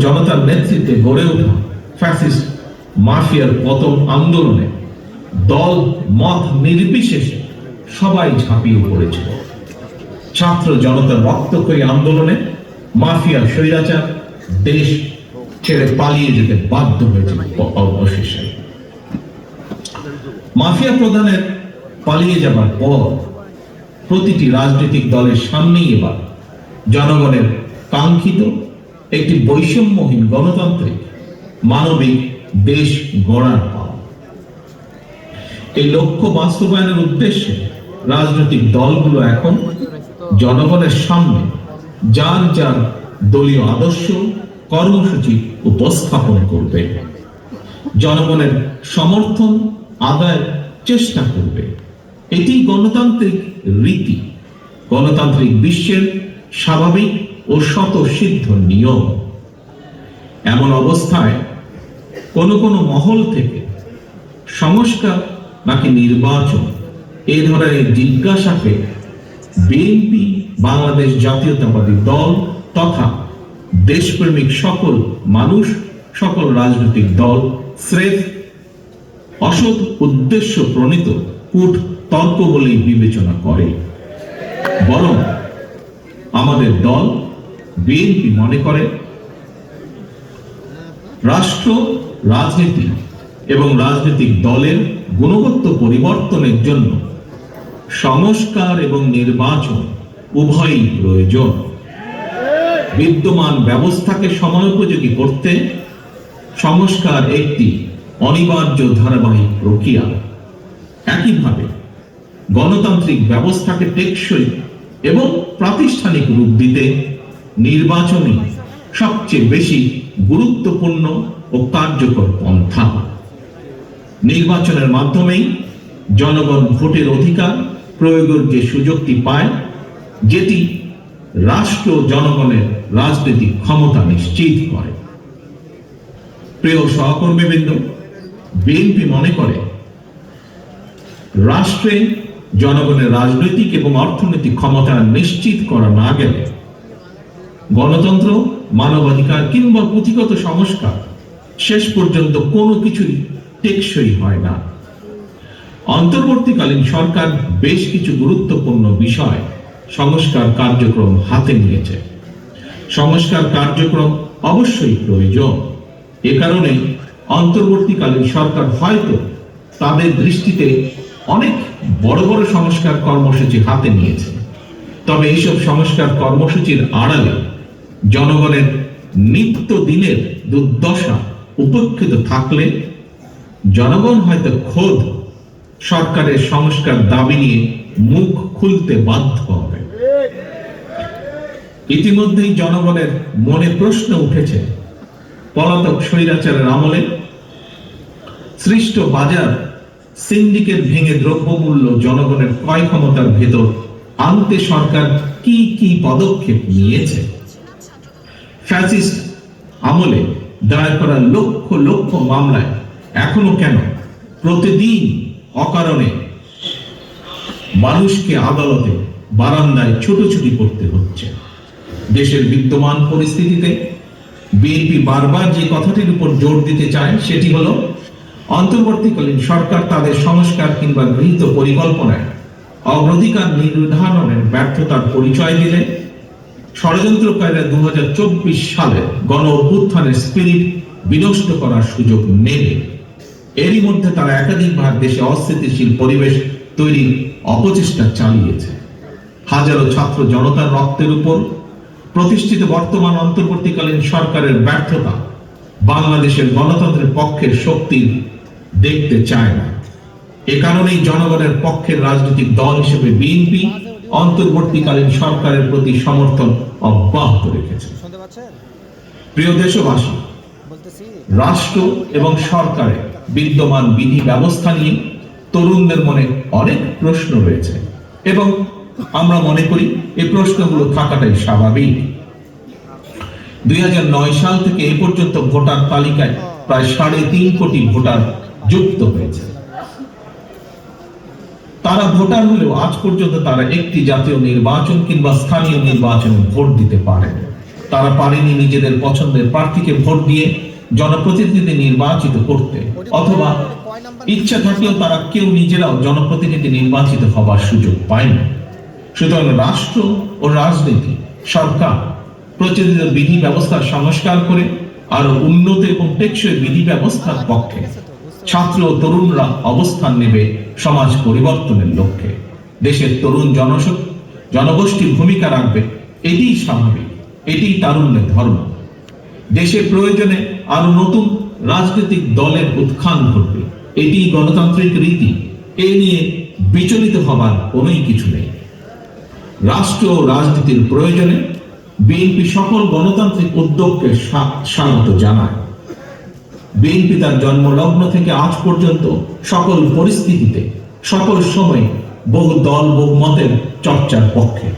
জনতার নেতৃত্বে গড়ে ওঠা ফ্যাসিস্ট মাফিয়ার পতন আন্দোলনে দল মত নির্বিশেষে সবাই ঝাঁপিয়ে পড়েছিল ছাত্র জনতার রক্তক্ষয়ী আন্দোলনে মাফিয়া স্বৈরাচার দেশ ছেড়ে পালিয়ে যেতে বাধ্য হয়েছিল অবশেষে। মাফিয়া প্রধানের পালিয়ে যাবার পর প্রতিটি রাজনৈতিক দলের সামনেই এবার জনগণের কাঙ্ক্ষিত একটি বৈষম্যহীন গণতান্ত্রিক মানবিক দেশ গড়ার এই লক্ষ্য বাস্তবায়নের উদ্দেশ্যে রাজনৈতিক দলগুলো এখন জনগণের সামনে যার যার দলীয় আদর্শ, কর্মসূচি উপস্থাপন করবে। জনগণের সমর্থন, আদায়ের চেষ্টা করবে। এটি গণতান্ত্রিক রীতি। গণতান্ত্রিক বিশ্বের স্বাভাবিক ও স্বতঃসিদ্ধ নিয়ম। এমন অবস্থায় কোন কোন মহল থেকে সংস্কার নাকি নির্বাচন এই ধরনের জিজ্ঞাসাকে বিএনপি, বাংলাদেশ জাতীয়তাবাদী দল তথা দেশপ্রেমিক সকল মানুষ, সকল রাজনৈতিক দল স্রেফ অসৎ উদ্দেশ্য প্রণীত কূট তর্ক বলেই বিবেচনা করে। বরং আমাদের দল বিএনপি মনে করে, রাষ্ট্র, রাজনীতি এবং রাজনৈতিক দলের গুণগত পরিবর্তনের জন্য সংস্কার এবং নির্বাচন উভয়ই প্রয়োজন। বিদ্যমান ব্যবস্থাকে সময়োপযোগী করতে সংস্কার একটি অনিবার্য ধারাবাহিক প্রক্রিয়া। একইভাবে গণতান্ত্রিক ব্যবস্থাকে টেকসই এবং প্রাতিষ্ঠানিক রূপ দিতে নির্বাচনই সবচেয়ে বেশি গুরুত্বপূর্ণ ও কার্যকর পন্থা। নির্বাচনের মাধ্যমেই জনগণ ভোটের অধিকার প্রয়োগের যে সুযোগটি পায়, যেটি রাষ্ট্র জনগণের রাজনৈতিক ক্ষমতা নিশ্চিত করে। প্রিয় সহকর্মীবৃন্দ, বিএনপি মনে করে, রাষ্ট্রে জনগণের রাজনৈতিক এবং অর্থনৈতিক ক্ষমতা নিশ্চিত করা না গেলে গণতন্ত্র, মানবাধিকার কিংবা পুঁথিগত সংস্কার, শেষ পর্যন্ত কোনো কিছুই টেকসই হয় না। অন্তর্বর্তীকালীন সরকার বেশ কিছু গুরুত্বপূর্ণ বিষয় সংস্কার কার্যক্রম হাতে নিয়েছে। সংস্কার কার্যক্রম অবশ্যই প্রয়োজন। এ কারণে অন্তর্বর্তীকালীন সরকার হয়তো তাদের দৃষ্টিতে অনেক বড় বড় সংস্কার কর্মসূচি হাতে নিয়েছে। তবে এইসব সংস্কার কর্মসূচির আড়ালে জনগণের নিত্য দিনের দুর্দশা উপেক্ষিত থাকলে জনগণ হয়তো খোদ সরকারের সংস্কার দাবি নিয়ে মুখ খুলতে বাধ্য হবে। ইতিমধ্যেই জনগণের মনে প্রশ্ন উঠেছে, পলাতক স্বৈরাচারের আমলে সৃষ্ট বাজার, সিন্ডিকেট ভেঙে দ্রব্যমূল্য জনগণের ক্রয় ক্ষমতার ভেতর আনতে সরকার কি কি পদক্ষেপ নিয়েছে? ফ্যাসিস্ট আমলে দায়ের করা লক্ষ লক্ষ মামলায় এখনও কেন প্রতিদিন অকারণে মানুষকে আদালতে বারান্দায় ছুটোছুটি করতে হচ্ছে। দেশের বিদ্যমান পরিস্থিতিতে বিএনপি বারবার যে কথাটির উপর জোর দিতে চায় সেটি হলো, অন্তর্বর্তীকালীন সরকার তাদের সংস্কার কিংবা গৃহীত পরিকল্পনায় অগ্রাধিকার নির্ধারণের ব্যর্থতার পরিচয় দিলে ষড়যন্ত্রকারীরা দু হাজার চব্বিশ সালে গণ অভ্যুত্থানের স্পিরিট বিনষ্ট করার সুযোগ নেবে। এরই মধ্যে তারা একাধিকবার দেশে অস্থিতিশীল পরিবেশ তৈরির অপচেষ্টা চালিয়েছে। হাজারো ছাত্র জনতার রক্তের উপর, প্রতিষ্ঠিত বর্তমান অন্তর্বর্তীকালীন সরকারের ব্যর্থতা বাংলাদেশের গণতন্ত্রের পক্ষের শক্তি দেখতে চায় না। এ কারণেই জনগণের পক্ষের রাজনৈতিক দল হিসেবে বিএনপি অন্তর্বর্তীকালীন সরকারের প্রতি সমর্থন অব্যাহত রেখেছে। প্রিয় দেশবাসী রাষ্ট্র এবং সরকারের বিদ্যমান বিধি ব্যবস্থা নিয়ে তরুণদের মনে অনেক প্রশ্ন রয়েছে এবং আমরা মনে করি এই প্রশ্নগুলো থাকাটাই স্বাভাবিক। দুই হাজার নয় সাল থেকে এ পর্যন্ত ভোটার তালিকায় প্রায় সাড়ে তিন কোটি ভোটার যুক্ত হয়েছে। তারা ভোটার হলেও আজ পর্যন্ত তারা একটি জাতীয় নির্বাচন কিংবা স্থানীয় নির্বাচনে ভোট দিতে পারে। তারা পারেনি নিজেদের পছন্দের প্রার্থীকে ভোট দিয়ে জনপ্রতিনিধি নির্বাচিত করতে। অথবা ইচ্ছা থাকলেও তারা কেউ নিজেরাও জনপ্রতিনিধি নির্বাচিত হবার সুযোগ পায়নি সুতরাং রাষ্ট্র ও রাজনীতি, সরকার প্রচলিত বিধি ব্যবস্থার সংস্কার করে আরও উন্নত এবং টেকসই বিধি ব্যবস্থার পক্ষে ছাত্র ও তরুণরা অবস্থান নেবে সমাজ পরিবর্তনের লক্ষ্যে। দেশের তরুণ জনশক জনগোষ্ঠী ভূমিকা রাখবে, এটিই স্বাভাবিক, এটিই তারুণ্যের ধর্ম। দেশের প্রয়োজনে আরও নতুন রাজনৈতিক দলের উত্থান ঘটবে এটি গণতান্ত্রিক রীতি। এ নিয়ে বিচলিত হবার কোনোই কিছু নেই। রাষ্ট্র ও রাজনীতির প্রয়োজনে বিএনপি সকল গণতান্ত্রিক উদ্যোগকে স্বা- স্বাগত জানায়। বিএনপি তার জন্মলগ্ন থেকে আজ পর্যন্ত সকল পরিস্থিতিতে, সকল সময়ে বহু দল, বহু মতের চর্চার পক্ষে।